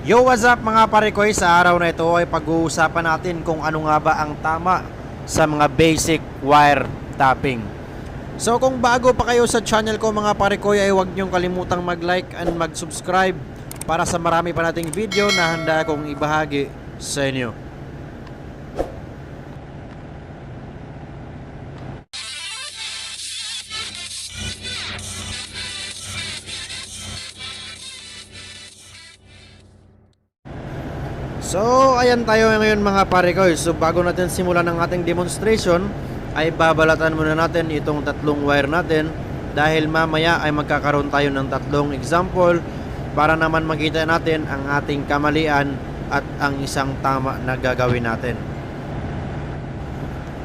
Yo, what's up mga parekoy? Sa araw na ito ay pag-uusapan natin kung ano nga ba ang tama sa mga basic wire tapping. So kung bago pa kayo sa channel ko mga parekoy ay huwag niyong kalimutang mag-like and mag-subscribe para sa marami pa nating video na handa kong ibahagi sa inyo. So, ayan tayo ngayon mga pare ko. So, bago natin simulan ng ating demonstration, ay babalatan muna natin itong tatlong wire natin dahil mamaya ay magkakaroon tayo ng tatlong example para naman makita natin ang ating kamalian at ang isang tama na gagawin natin.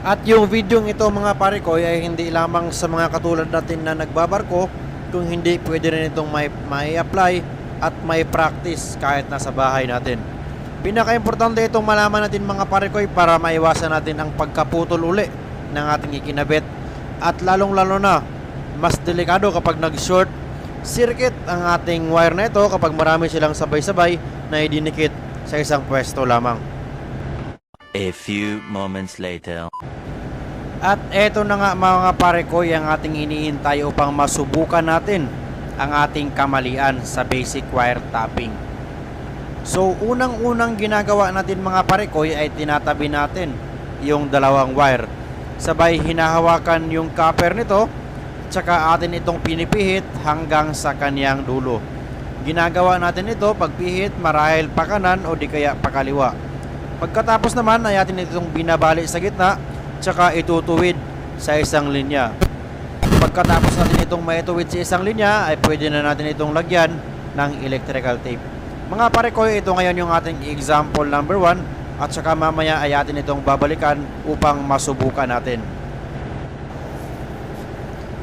At yung video ito mga pare ko ay hindi lamang sa mga katulad natin na nagbabarko kung hindi pwede rin itong may, may apply at may practice kahit nasa bahay natin. Pinaka-importante itong malaman natin mga pare ko para maiwasan natin ang pagkaputol uli ng ating ikinabit at lalong lalo na mas delikado kapag nag-short circuit ang ating wire na ito kapag marami silang sabay-sabay na idinikit sa isang pwesto lamang. A few moments later. At eto na nga mga pare ko ang ating iniintay upang masubukan natin ang ating kamalian sa basic wire tapping. So unang-unang ginagawa natin mga pare ko ay tinatabi natin yung dalawang wire. Sabay hinahawakan yung copper nito tsaka atin itong pinipihit hanggang sa kanyang dulo. Ginagawa natin ito pagpihit marahil pa kanan o di kaya pa kaliwa. Pagkatapos naman ay atin itong binabali sa gitna tsaka itutuwid sa isang linya. Pagkatapos natin itong maituwid sa isang linya ay pwede na natin itong lagyan ng electrical tape. Mga pare ko, ito ngayon yung ating example number 1 at saka mamaya ay atin itong babalikan upang masubukan natin.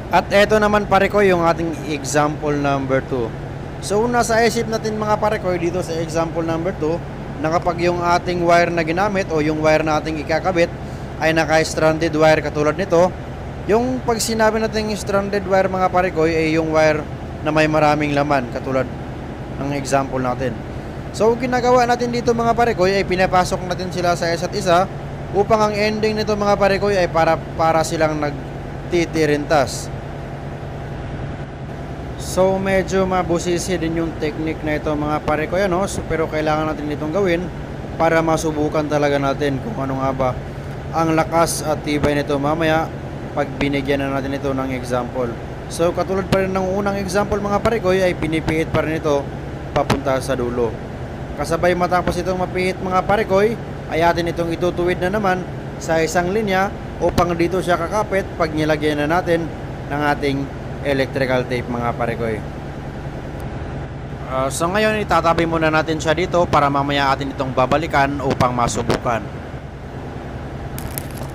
At eto naman pare ko yung ating example number 2. So nasa isip natin mga pare ko dito sa example number 2 na kapag yung ating wire na ginamit o yung wire na ikakabit ay naka-stranded wire katulad nito, yung pag sinabi natin stranded wire mga pare ko ay yung wire na may maraming laman katulad ng example natin. So ginagawa natin dito mga pare ko ay pinapasok natin sila sa isa't isa upang ang ending nito mga pare ko ay para para silang nagtitirintas. So medyo mabusisi din yung technique na ito mga pare ko yan no? so, pero kailangan natin itong gawin para masubukan talaga natin kung ano nga ba ang lakas at tibay nito mamaya pag binigyan na natin ito ng example. So katulad pa rin ng unang example mga pare ko ay pinipihit pa rin ito papunta sa dulo. Kasabay matapos itong mapihit mga pare ko ay atin itong itutuwid na naman sa isang linya upang dito siya kakapit pag nilagyan na natin ng ating electrical tape mga parekoy. Uh, so ngayon itatabi muna natin siya dito para mamaya atin itong babalikan upang masubukan.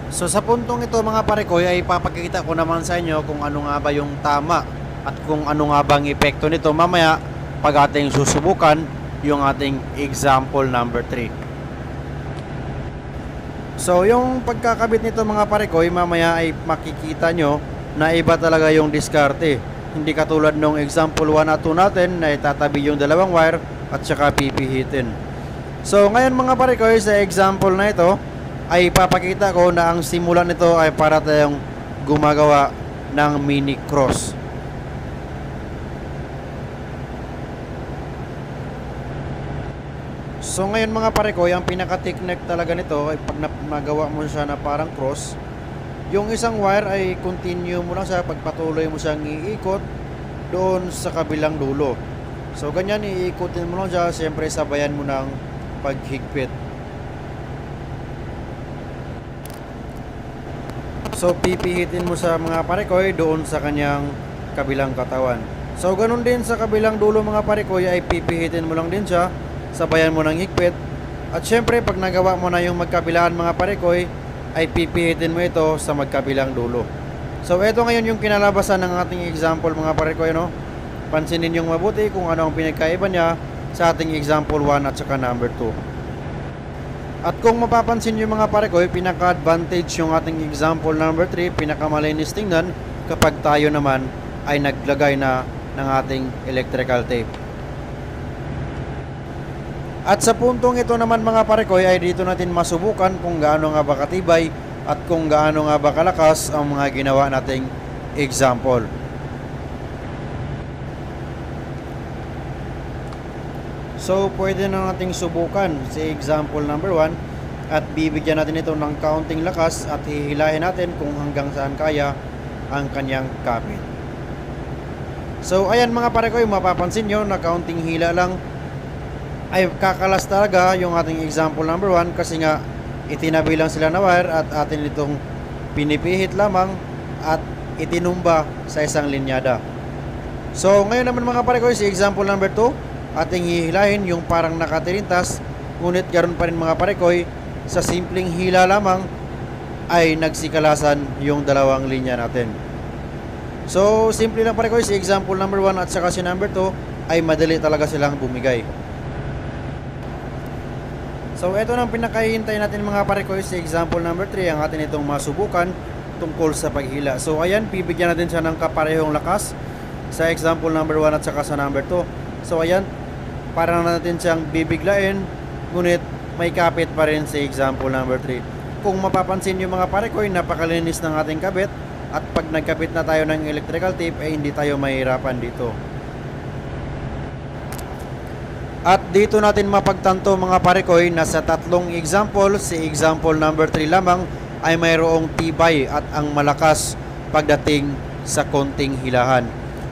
So sa puntong ito mga parekoy ay papakita ko naman sa inyo kung ano nga ba yung tama at kung ano nga bang epekto nito mamaya pag ating susubukan yung ating example number 3. So yung pagkakabit nito mga parekoy mamaya ay makikita nyo na iba talaga yung diskarte. Hindi katulad nung example 1 at 2 natin na itatabi yung dalawang wire at saka pipihitin. So ngayon mga pare ko sa example na ito ay papakita ko na ang simulan nito ay para tayong gumagawa ng mini cross. So ngayon mga pare ko, yung pinaka-technique talaga nito ay pag nagawa mo siya na parang cross, yung isang wire ay continue mo lang siya pagpatuloy mo siyang iikot doon sa kabilang dulo. So ganyan iikutin mo lang siya, siyempre sabayan mo ng paghigpit. So pipihitin mo sa mga parekoy doon sa kanyang kabilang katawan. So ganun din sa kabilang dulo mga parekoy ay pipihitin mo lang din siya, sabayan mo ng higpit. At syempre pag nagawa mo na yung magkabilaan mga parekoy, ay pipihitin mo ito sa magkabilang dulo. So ito ngayon yung kinalabasan ng ating example mga pare ko no. Pansinin yung mabuti kung ano ang pinagkaiba niya sa ating example 1 at saka number 2. At kung mapapansin nyo mga pare ko, pinaka-advantage yung ating example number 3, pinakamalinis tingnan kapag tayo naman ay naglagay na ng ating electrical tape. At sa puntong ito naman mga parekoy ay dito natin masubukan kung gaano nga ba katibay at kung gaano nga ba kalakas ang mga ginawa nating example. So, pwede na nating subukan si example number 1 at bibigyan natin ito ng counting lakas at hihilahin natin kung hanggang saan kaya ang kanyang kapit. So, ayan mga pare ko, yung mapapansin nyo na counting hila lang ay kakalas talaga yung ating example number 1 kasi nga itinabi lang sila na wire at atin itong pinipihit lamang at itinumba sa isang linyada. So, ngayon naman mga pare ko, si example number 2 ating hihilahin yung parang nakatirintas ngunit garon pa rin mga parekoy sa simpleng hila lamang ay nagsikalasan yung dalawang linya natin so simple lang parekoy si example number 1 at saka si number 2 ay madali talaga silang bumigay so ito nang pinakahihintay natin mga parekoy si example number 3 ang atin itong masubukan tungkol sa paghila. So ayan bibigyan natin siya ng kaparehong lakas sa example number 1 at saka sa number 2 so ayan para natin siyang bibiglain ngunit may kapit pa rin sa example number 3 kung mapapansin yung mga pare ko napakalinis ng ating kabit at pag nagkapit na tayo ng electrical tape ay hindi tayo mahirapan dito at dito natin mapagtanto mga pare ko na sa tatlong example si example number 3 lamang ay mayroong tibay at ang malakas pagdating sa konting hilahan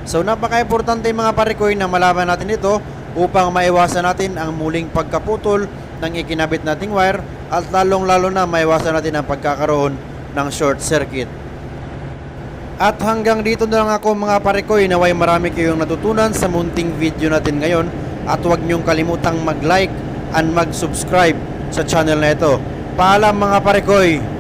so napaka-importante mga pare ko na malaman natin ito upang maiwasan natin ang muling pagkaputol ng ikinabit nating wire at lalong lalo na maiwasan natin ang pagkakaroon ng short circuit. At hanggang dito na lang ako mga parekoy naway marami kayong natutunan sa munting video natin ngayon at huwag niyong kalimutang mag-like and mag-subscribe sa channel na ito. Paalam mga parekoy!